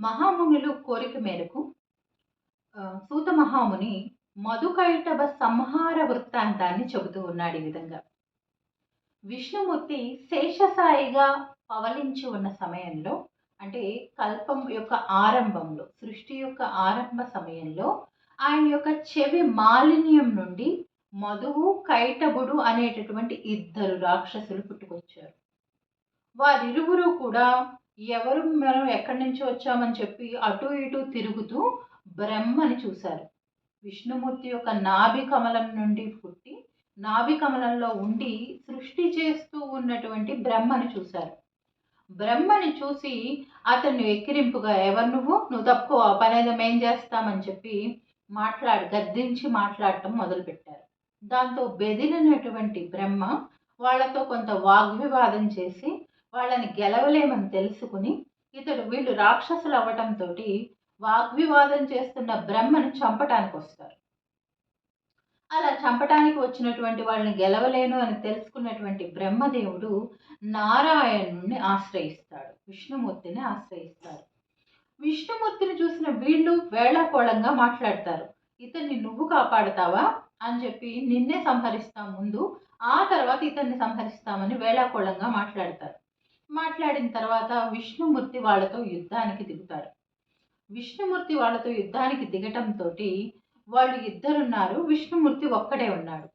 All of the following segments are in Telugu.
మహామునులు కోరిక మేరకు సూత మహాముని మధుకైటవ సంహార వృత్తాంతాన్ని చెబుతూ ఉన్నాడు ఈ విధంగా. విష్ణుమూర్తి శేషసాయిగా పవలించి ఉన్న సమయంలో అంటే కల్పం యొక్క ఆరంభంలో సృష్టి యొక్క ఆరంభ సమయంలో ఆయన యొక్క చెవి మాలిన్యం నుండి మధువు కైటబుడు అనేటటువంటి ఇద్దరు రాక్షసులు పుట్టుకొచ్చారు. వారిరువురు కూడా ఎవరు మనం ఎక్కడి నుంచి వచ్చామని చెప్పి అటు ఇటు తిరుగుతూ బ్రహ్మని చూశారు. విష్ణుమూర్తి యొక్క నాభి కమలం నుండి పుట్టి నాభి కమలంలో ఉండి సృష్టి చేస్తూ ఉన్నటువంటి బ్రహ్మని చూశారు. బ్రహ్మని చూసి అతన్ని ఎక్కిరింపుగా ఎవరు నువ్వు? నువ్వు తక్కువ ఆ పనేదో మేం చేస్తామని చెప్పి మాట్లాడి గద్దించి మాట్లాడటం మొదలుపెట్టారు. దాంతో బెదిరినటువంటి బ్రహ్మ వాళ్ళతో కొంత వాగ్వివాదం చేసి వాళ్ళని గెలవలేమని తెలుసుకుని ఇతడు వీళ్ళు రాక్షసులు అవ్వటంతో వాగ్వివాదం చేస్తున్న బ్రహ్మను చంపటానికి వస్తారు అలా చంపటానికి వచ్చినటువంటి వాళ్ళని గెలవలేను అని తెలుసుకున్నటువంటి బ్రహ్మదేవుడు నారాయణుణ్ణి ఆశ్రయిస్తాడు. విష్ణుమూర్తిని ఆశ్రయిస్తాడు. విష్ణుమూర్తిని చూసిన వీళ్ళు వేళాకోళంగా మాట్లాడతారు. ఇతన్ని నువ్వు కాపాడతావా? అని చెప్పి నిన్నే సంహరిస్తాం ముందు ఆ తర్వాత ఇతన్ని సంహరిస్తామని వేళాకోళంగా మాట్లాడతారు. మాట్లాడిన తర్వాత విష్ణుమూర్తి వాళ్ళతో యుద్ధానికి దిగుతారు. విష్ణుమూర్తి వాళ్ళతో యుద్ధానికి దిగటంతో వాళ్ళు ఇద్దరున్నారు విష్ణుమూర్తి ఒక్కడే ఉన్నాడు.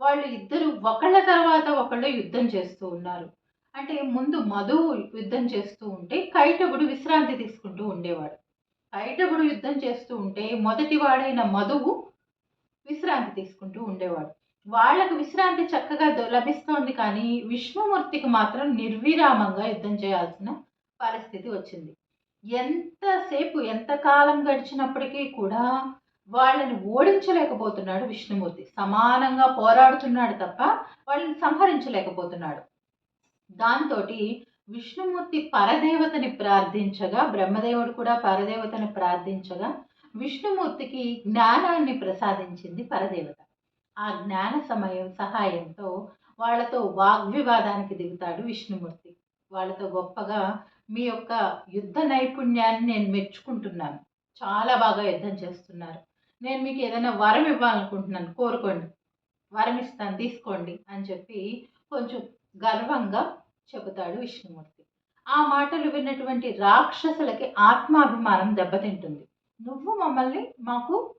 వాళ్ళు ఇద్దరు ఒకళ్ళ తర్వాత ఒకళ్ళు యుద్ధం చేస్తూ ఉన్నారు. అంటే ముందు మధువు యుద్ధం చేస్తూ ఉంటే కైటగుడు విశ్రాంతి తీసుకుంటూ ఉండేవాడు. కైటగుడు యుద్ధం చేస్తూ ఉంటే మొదటి వాడైన మధువు విశ్రాంతి తీసుకుంటూ ఉండేవాడు. వాళ్ళకు విశ్రాంతి చక్కగా లభిస్తోంది కానీ విష్ణుమూర్తికి మాత్రం నిర్విరామంగా యుద్ధం చేయాల్సిన పరిస్థితి వచ్చింది. ఎంతసేపు ఎంత కాలం గడిచినప్పటికీ కూడా వాళ్ళని ఓడించలేకపోతున్నాడు విష్ణుమూర్తి. సమానంగా పోరాడుతున్నాడు తప్ప వాళ్ళని సంహరించలేకపోతున్నాడు. దాంతో విష్ణుమూర్తి పరదేవతని ప్రార్థించగా బ్రహ్మదేవుడు కూడా పరదేవతని ప్రార్థించగా విష్ణుమూర్తికి జ్ఞానాన్ని ప్రసాదించింది పరదేవత. ఆ జ్ఞాన సమయం సహాయంతో వాళ్ళతో వాగ్వివాదానికి దిగుతాడు విష్ణుమూర్తి. వాళ్ళతో గొప్పగా మీ యొక్క యుద్ధ నైపుణ్యాన్ని నేను మెచ్చుకుంటున్నాను. చాలా బాగా యుద్ధం చేస్తున్నారు. నేను మీకు ఏదైనా వరం ఇవ్వాలనుకుంటున్నాను కోరుకోండి. వరం ఇస్తాను తీసుకోండి అని చెప్పి కొంచెం గర్వంగా చెబుతాడు విష్ణుమూర్తి. ఆ మాటలు విన్నటువంటి రాక్షసులకి ఆత్మాభిమానం దెబ్బతింటుంది. నువ్వు మమ్మల్ని మాకు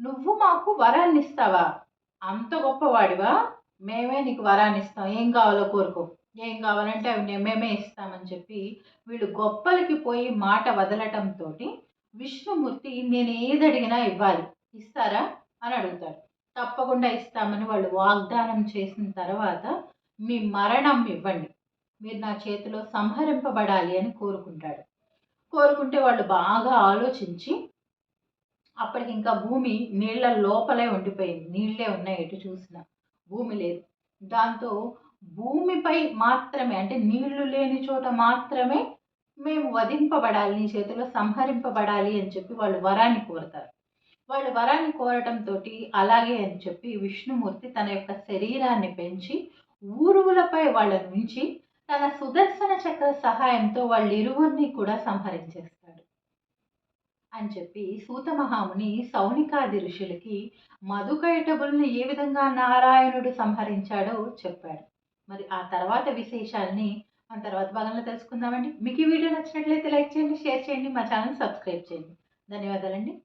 నువ్వు మాకు వరాన్ని ఇస్తావా? అంత గొప్పవాడివా? మేమే నీకు వరాన్ని ఇస్తాం. ఏం కావాలో కోరుకో. ఏం కావాలంటే అవి మేమే ఇస్తామని చెప్పి వీళ్ళు గొప్పలకి పోయి మాట వదలటంతో విష్ణుమూర్తి నేను ఏది అడిగినా ఇవ్వాలి. ఇస్తారా? అని అడుగుతాడు. తప్పకుండా ఇస్తామని వాళ్ళు వాగ్దానం చేసిన తర్వాత మీ మరణం ఇవ్వండి. మీరు నా చేతిలో సంహరింపబడాలి అని కోరుకుంటాడు. కోరుకుంటే వాళ్ళు బాగా ఆలోచించి అప్పటికి ఇంకా భూమి నీళ్ళ లోపలే ఉండిపోయింది. నీళ్ళే ఉన్నాయి ఎటు చూసినా. భూమి లేదు. దాంతో భూమిపై మాత్రమే అంటే నీళ్ళు లేని చోట మాత్రమే మేము వధింపబడాలి నీ చేతిలో సంహరింపబడాలి అని చెప్పి వాళ్ళు వరాన్ని కోరతారు. వాళ్ళు వరాన్ని కోరటంతో అలాగే అని చెప్పి విష్ణుమూర్తి తన యొక్క శరీరాన్ని పెంచి ఊరువులపై వాళ్ళని ఉంచి తన సుదర్శన చక్ర సహాయంతో వాళ్ళిరువురిని కూడా సంహరించేస్తాడు. అని చెప్పి సూత మహాముని సౌనికాది ఋషులకి మధుకైటబుల్ని ఏ విధంగా నారాయణుడు సంహరించాడో చెప్పాడు. మరి ఆ తర్వాత విశేషాలని మన తర్వాత భాగంలో తెలుసుకుందామండి. మీకు ఈ వీడియో నచ్చినట్లయితే లైక్ చేయండి షేర్ చేయండి మా ఛానల్ సబ్స్క్రైబ్ చేయండి. ధన్యవాదాలండి.